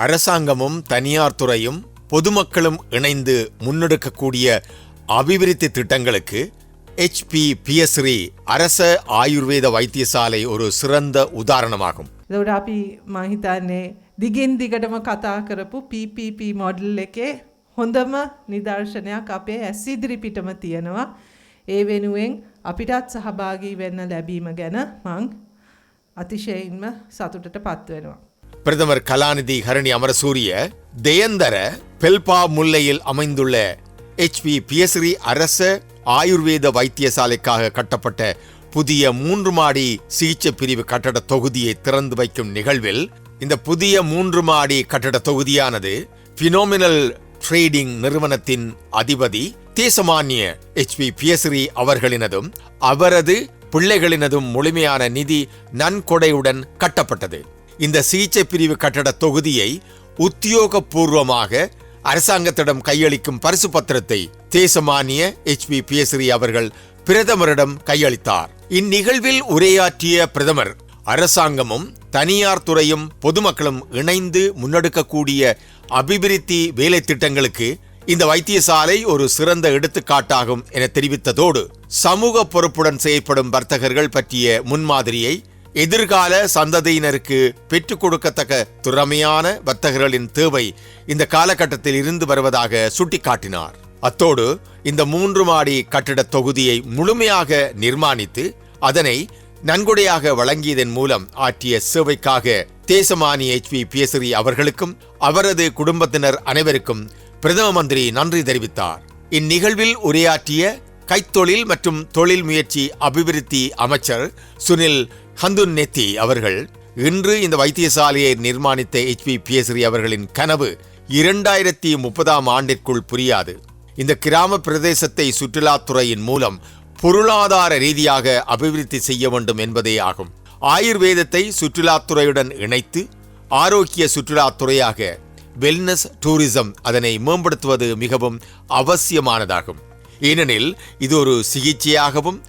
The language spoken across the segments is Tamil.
அரசாங்கமும் தனியார் துறையும் பொதுமக்களும் இணைந்து முன்னெடுக்கக்கூடிய அபிவிருத்தி திட்டங்களுக்கு ஹெச்பி பிஎஸ்ரி அரச ஆயுர்வேத வைத்தியசாலை ஒரு சிறந்த உதாரணமாகும் දවට අපි මහිතන්නේ දිගින් දිගටම කතා කරපු PPP මොඩල් එකේ හොඳම නිදර්ශනයක් අපේ ඇස් ඉදිරිපිටම තියෙනවා. ඒ වෙනුවෙන් අපිටත් සහභාගී වෙන්න ලැබීම ගැන මං අතිශයින්ම සතුටට පත්වෙනවා. பிரதமர் கலாநிதி ஹரணி அமரசூரிய தேயந்தர பெல்பா முல்லையில் அமைந்துள்ள ஹெச்பி பியஸ்ரி அரச ஆயுர்வேத வைத்தியசாலைக்காக கட்டப்பட்ட புதிய மூன்று மாடி சிகிச்சை பிரிவு கட்டட தொகுதியை திறந்து வைக்கும் நிகழ்வில் இந்த புதிய மூன்று மாடி கட்டட தொகுதியானது பினோமினல் ட்ரேடிங் நிறுவனத்தின் அதிபதி தேசமானிய எச் பி பியஸ்ரி அவர்களினதும் அவரது பிள்ளைகளினதும் முழுமையான நிதி நன்கொடையுடன் கட்டப்பட்டது. இந்த சிகிச்சை பிரிவு கட்டட தொகுதியை உத்தியோகபூர்வமாக அரசாங்கத்திடம் கையளிக்கும் பரிசு பத்திரத்தை தேசமானிய ஹெச்பி பிஎஸ்ரி அவர்கள் பிரதமரிடம் கையளித்தார். இந்நிகழ்வில் உரையாற்றிய பிரதமர் அரசாங்கமும் தனியார் துறையும் பொதுமக்களும் இணைந்து முன்னெடுக்கக்கூடிய அபிவிருத்தி வேலை திட்டங்களுக்கு இந்த வைத்தியசாலை ஒரு சிறந்த எடுத்துக்காட்டாகும் என தெரிவித்ததோடு சமூக பொறுப்புடன் செயல்படும் வர்த்தகர்கள் பற்றிய முன்மாதிரியை எதிர்கால சந்ததியினருக்கு பெற்றுக் கொடுக்கத்தக்க திறமையான வர்த்தகர்களின் தேவை இந்த காலகட்டத்தில் இருந்து வருவதாக சுட்டிக்காட்டினார். அத்தோடு இந்த மூன்று மாடி கட்டிட தொகுதியை முழுமையாக நிர்மாணித்து அதனை நன்கொடையாக வழங்கியதன் மூலம் ஆற்றிய சேவைக்காக தேசமானி எச் வி பிஎஸ்ரி அவர்களுக்கும் அவரது குடும்பத்தினர் அனைவருக்கும் பிரதம மந்திரி நன்றி தெரிவித்தார். இந்நிகழ்வில் உரையாற்றிய கைத்தொழில் மற்றும் தொழில் முயற்சி அபிவிருத்தி அமைச்சர் சுனில் ஹந்துன் நெத்தி அவர்கள் இன்று இந்த வைத்தியசாலையை நிர்மாணித்த ஹெச்பி பிஎஸ்ரி அவர்களின் கனவு இரண்டாயிரத்தி முப்பதாம் ஆண்டிற்குள் புரியாது. இந்த கிராம பிரதேசத்தை சுற்றுலாத்துறையின் மூலம் பொருளாதார ரீதியாக அபிவிருத்தி செய்ய வேண்டும் என்பதே ஆகும். ஆயுர்வேதத்தை சுற்றுலாத்துறையுடன் இணைத்து ஆரோக்கிய சுற்றுலாத்துறையாக வெல்னஸ் டூரிசம் அதனை மேம்படுத்துவது மிகவும் அவசியமானதாகும். ஏனெனில் இது ஒரு சிகிச்சையாகவும்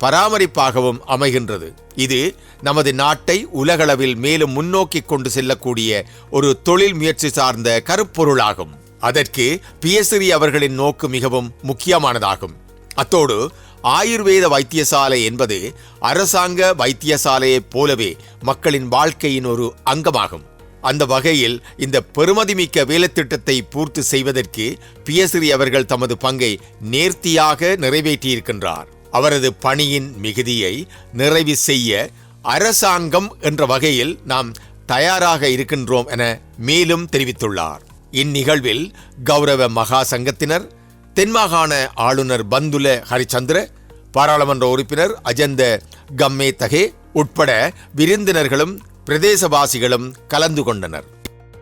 பராமரிப்பாகவும் அமைகின்றது. இது நமது நாட்டை உலகளவில் மேலும் முன்னோக்கி கொண்டு செல்லக்கூடிய ஒரு தொழில் முயற்சி சார்ந்த கருப்பொருளாகும். அதற்கு பிஎஸ்ரி அவர்களின் நோக்கு மிகவும் முக்கியமானதாகும். அத்தோடு ஆயுர்வேத வைத்தியசாலை என்பது அரசாங்க வைத்தியசாலையைப் போலவே மக்களின் வாழ்க்கையின் ஒரு அங்கமாகும். அந்த வகையில் இந்த பெருமதிமிக்க வேலைத்திட்டத்தை பூர்த்தி செய்வதற்கு பிஎஸ்ரி அவர்கள் தமது பங்கை நேர்த்தியாக நிறைவேற்றியிருக்கின்றார். அவரது பணியின் மிகுதியை நிறைவு செய்ய அரசாங்கம் என்ற வகையில் நாம் தயாராக இருக்கின்றோம் என மேலும் தெரிவித்துள்ளார். இந்நிகழ்வில் கௌரவ மகா சங்கத்தினர் தென்மாகாண ஆளுநர் பந்துல ஹரிச்சந்திர பாராளுமன்ற உறுப்பினர் அஜந்த கம்மே தகே உட்பட விருந்தினர்களும் பிரதேசவாசிகளும் கலந்து கொண்டனர்.